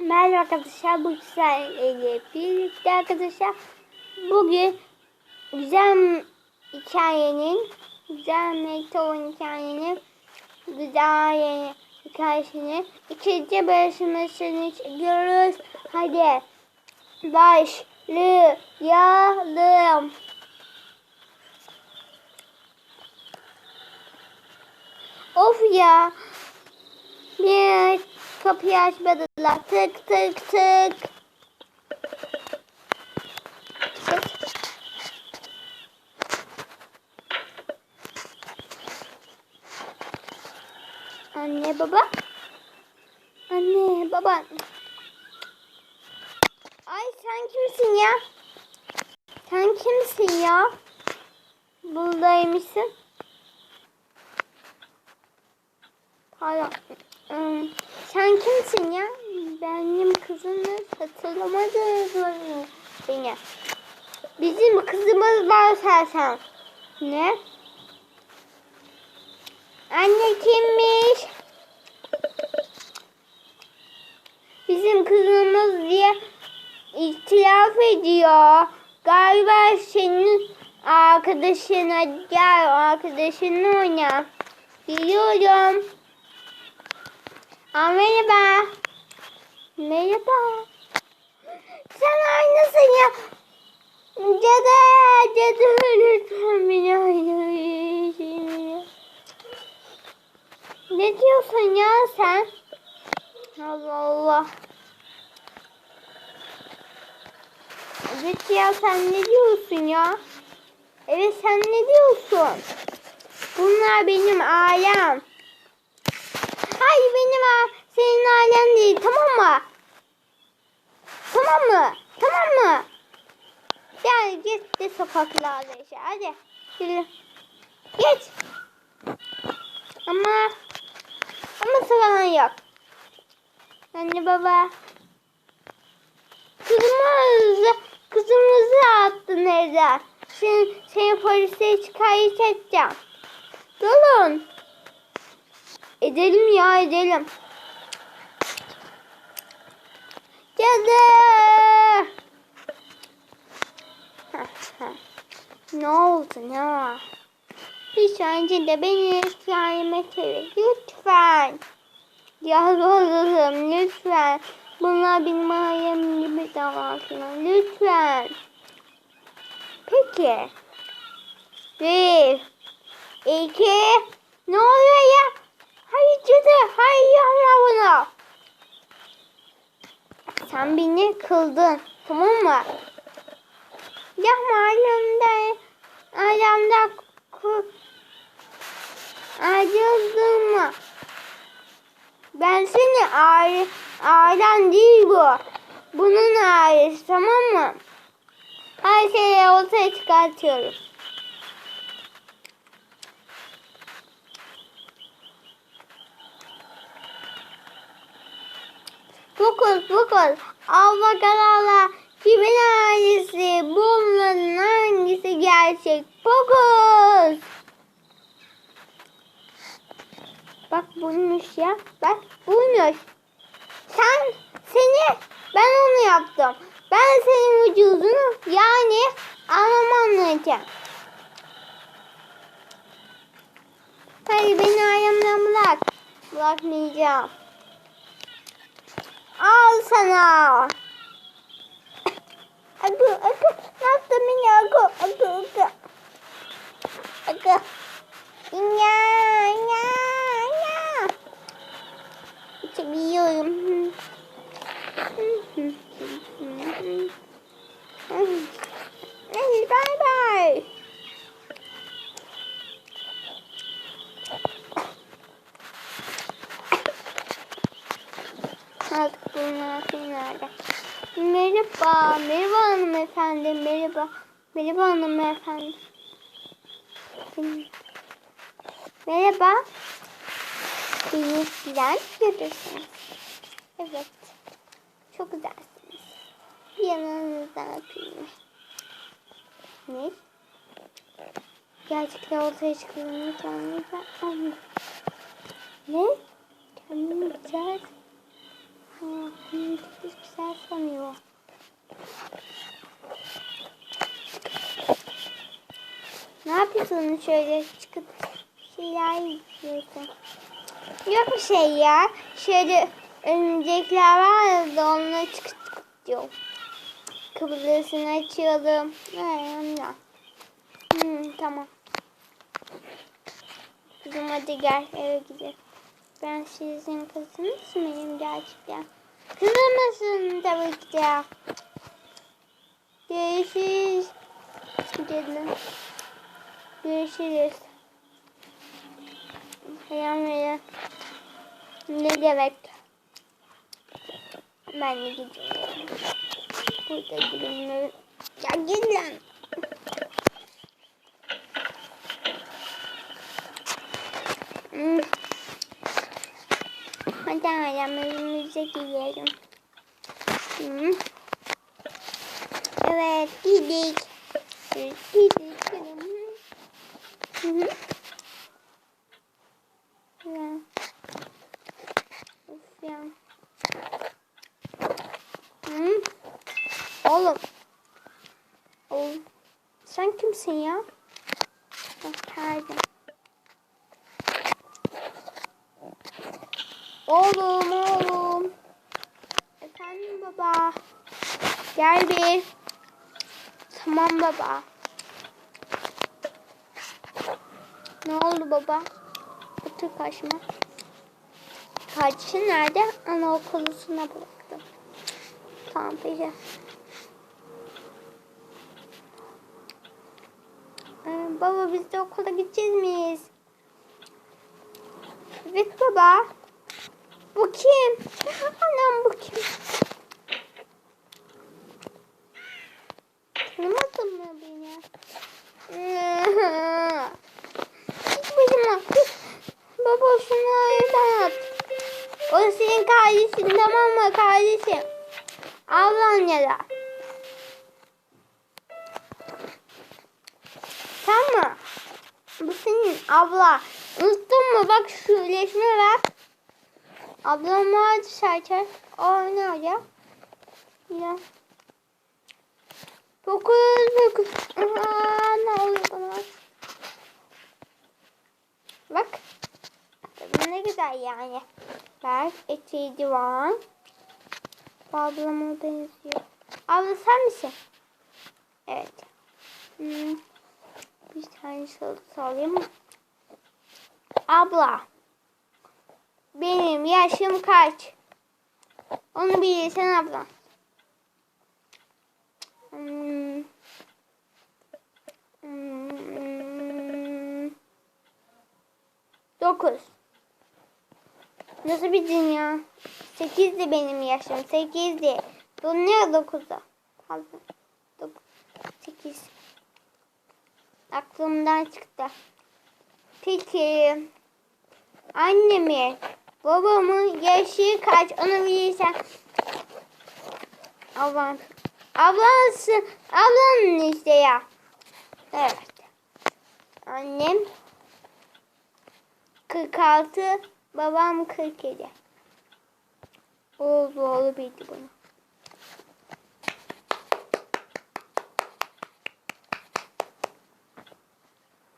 Merhaba arkadaşlar bu güzel ile birlikte arkadaşlar bugün güzel hikayenin güzel mektubun hikayenin güzel hikayesini ikinci bölümünü çekiyoruz. Hadi başlayalım. Of ya. Bir kapıyı açmadılar. Tık tık tık. Anne baba. Anne baba. Ay sen kimsin ya? Sen kimsin ya? Buradaymışsın. Pardon. Sen kimsin ya? Benim kızımı hatırlamadın beni. Bizim kızımız var sen. Ne? Anne kimmiş? Bizim kızımız diye itiraf ediyor. Galiba senin arkadaşına gel arkadaşınla oyna. Biliyorum. Aa, merhaba. Merhaba. Sen aynısın ya. Cadı, cadı lütfen beni aynı. Ne diyorsun ya sen? Allah Allah. Evet ya sen ne diyorsun ya? Evet sen ne diyorsun? Bunlar benim ailem. Hayır benim a- senin ailen değil tamam mı? Tamam mı? Tamam mı? Gel git de sokaklarda yaşa hadi. Yürü. Geç. Ama ama sıran yok. Anne baba. Kızımızı, kızımızı attın evden. Seni, seni polise şikayet edeceğim. Durun. Edelim ya edelim. Cadı. ne oldu ne? Hiç önce de beni hikayeme çevir lütfen. Yalvarırım lütfen. Bunlar benim ailem gibi davransınlar lütfen. Peki. Bir, iki, ne oluyor ya? Hayır cadı, hayır bunu. Sen beni kıldın, tamam mı? Yapma ailemden, ailemden ayrıldın mı? Ben seni aile, ailen değil bu. Bunun ailesi tamam mı? Her şeyi ortaya çıkartıyorum. Fokus fokus. Allah kararla kimin ailesi? Bunların hangisi gerçek? Fokus. Bak buymuş ya. Bak buymuş. Sen seni ben onu yaptım. Ben senin vücudunu yani anlamayacağım. Hayır beni ayağımdan bırak. Bırakmayacağım. Al sana. Akı, akı, yaptın beni akı, akı, akı. Akı. İnya, inya, inya. Seviyorum. Hey, bye bye. Artık bunlar nerede? Merhaba, merhaba hanımefendi, merhaba. Merhaba hanımefendi. Merhaba. Beni güzel görürsünüz. Evet. Çok güzelsiniz. Bir yanınızdan öpeyim. Ne? Gerçekten ortaya çıkıyor. Kendinize anlayın. Ne? Kendini güzel çok güzel sanıyor. Ne yapıyorsun şöyle çıkıp şeyler yapıyorsun? Yok bir şey ya. Şöyle örümcekler var da onunla çıkıp çıkıp diyor. Kıbrısını açıyordum. Ee, hmm, tamam. Kızım hadi gel eve gidelim. Ben sizin kızınız mıyım gerçekten? Kızım mısın tabii ki de. Görüşürüz. Gidelim. Görüşürüz. Yani ne demek? Ben de gidiyorum. Burada gidelim. Ya gel lan. Hmm. Hadi evimize gidelim. Hmm. Evet gidik. Gidik. Ya. Of ya. Oğlum. Oğlum. Sen kimsin ya? Bak geldim. Oğlum oğlum. Efendim baba. Gel bir. Tamam baba. Ne oldu baba? Otur karşıma. Kardeşin nerede? Anaokulusuna bıraktım. Tamam peki. Ee, baba biz de okula gideceğiz miyiz? Evet baba. Bu kim? Anam bu kim? Tanımadın mı beni? Git başıma. Baba şunu evden at. O senin kardeşin tamam mı kardeşim? Ablan ya da. Tamam. Bu senin abla. Unuttun mu? Bak şu iyileşme ver. Ablam var dışarı. O ne olacak? Ya. Dokuz, dokuz. Aa, ne oluyor bana? Bak. Ne güzel yani. Ver. Eteği var. Ablama benziyor. Abla sen misin? Evet. Hmm. Bir tane salata alayım? Abla. Benim yaşım kaç? Onu bilirsen abla. Hmm. Hmm. Dokuz. Nasıl bildin ya? Sekizdi benim yaşım. Sekizdi. Bu ne dokuzu? Pardon. Dokuz. Sekiz. Aklımdan çıktı. Peki. Annemi, babamı yaşı kaç onu bilirsen. Ablam. Ablası, ablanın işte ya. Evet. Annem 46, babam 47. Oğlu oğlu bildi bunu.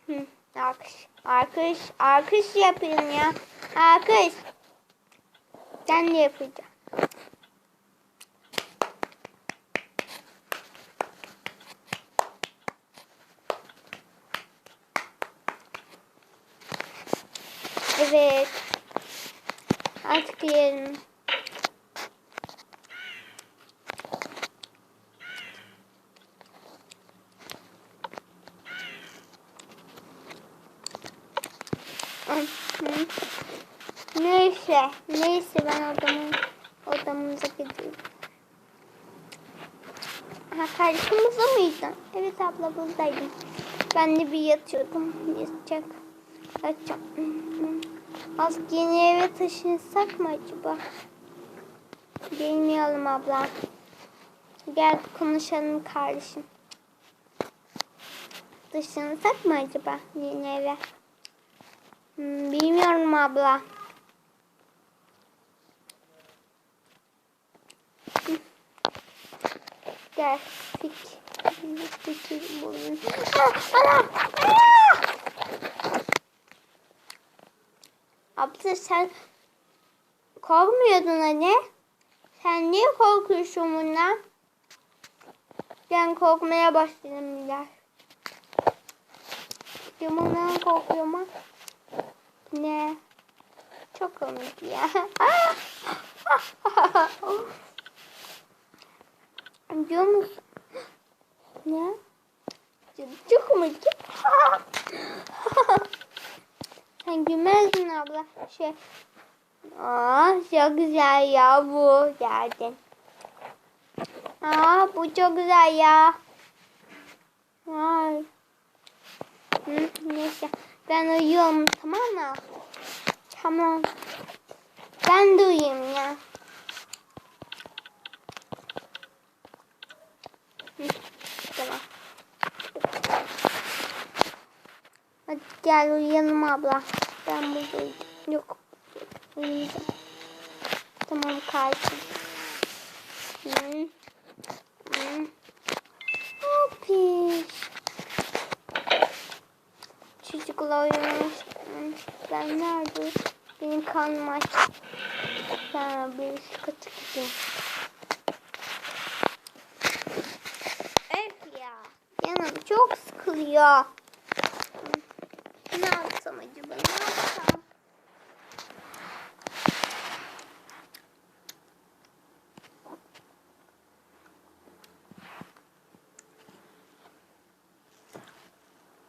Hı, alkış. Alkış. Alkış yapın ya. Alkış. Ben de yapacağım. Evet. Hı. Neyse, neyse ben odamı, odamıza gidiyorum. Ha kardeşim burada mıydın? Evet abla buradaydım. Ben de bir yatıyordum. Yatacak. Yatacağım. Artık yeni eve taşınsak mı acaba? Bilmiyorum ablam. Gel konuşalım kardeşim. Taşınsak mı acaba yeni eve? Hmm, bilmiyorum abla. Gel. Fikir. Fikir bulun. Anam! Abla sen korkmuyordun anne. Sen niye korkuyorsun bundan? Ben korkmaya başladım biraz. Bundan korkuyorum ama. Ne? Çok komik ya. Biliyor musun? Ne? Çok komik. Sen gülmezdin abla. Şey. Aa, çok güzel ya bu. Geldin. Aa, bu çok güzel ya. Ay. Hı, neyse. Ben uyuyorum tamam mı? Tamam. Ben de uyuyayım ya. Hı, tamam. Hadi gel uyuyalım abla. Ben buradayım. Yok. Uyuyacağım. Tamam kalsın. Hı. Hı. Hopiş. Çocuklar uyumuş. Hı, Ben nerede? Benim karnım aç. Ben bir kata gideyim. Öf ya. Canım çok sıkılıyor. Yapsam acaba? Ne yapsam?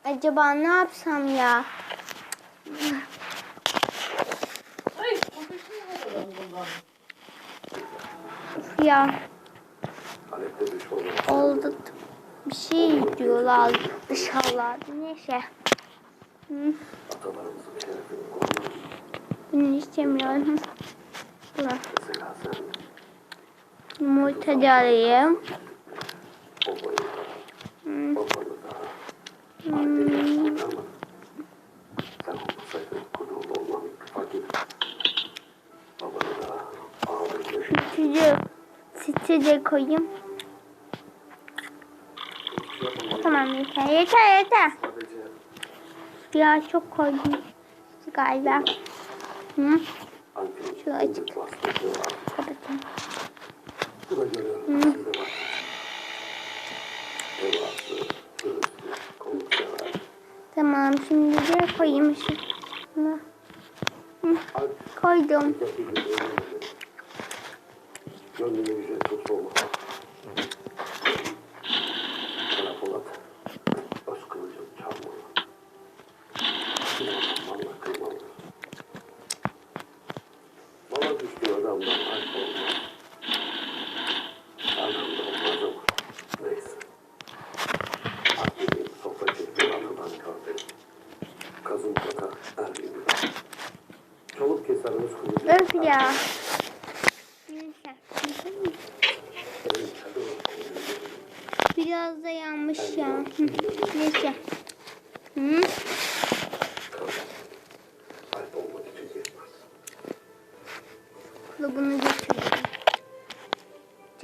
Acaba ne yapsam ya? Ay. Ya oldu. Bir şey diyorlar dışarılarda. Neyse. Hı. Bunu istemiyorum. Da alayım. Hmm. ağabeyini Sütücü. Sütü de koyayım. Tamam yeter yeter yeter. Ya çok koydum galiba. Hı, Şu açık. kapatayım. Sever. Tamam şimdi de koyayım şunu. Hı, koydum. Gönlüne ücretsiz olma.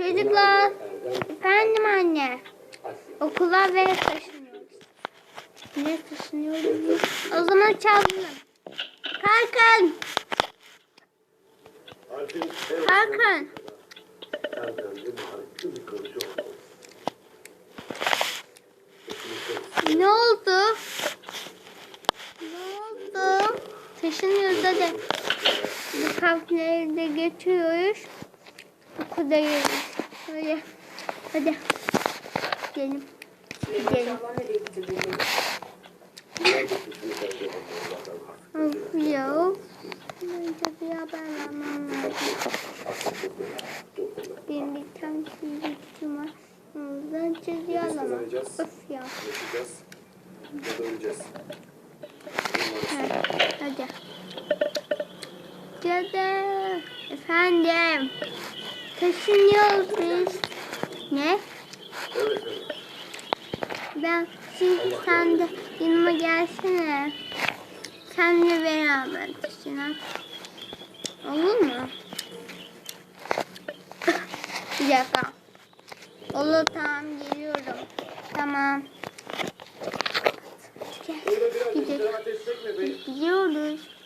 Çocuklar. Efendim anne. Okula ve taşınıyoruz. Ne taşınıyoruz? O zaman çaldım. Kalkın. Kalkın. Ne oldu? Ne oldu? Taşınıyoruz hadi. Bu kampları da götürüyoruz. Okulda yiyoruz. Hadi. Hadi. Nereye gideceğim? Of ya. Bence bir haber vermem lazım. Benim bir tane çizgi var. Ondan çizgi alamam. Of ya. Yaşayacağız. Ya da öleceğiz. Ha, Hadi. Cadı. Efendim. Taşınıyoruz biz. Ne? Evet evet. Ben şimdi sen de yanıma gelsene. Senle beraber taşınak. Olur mu? Bir dakika. Olur tamam geliyorum. Tamam. Gidelim. Gidiyoruz.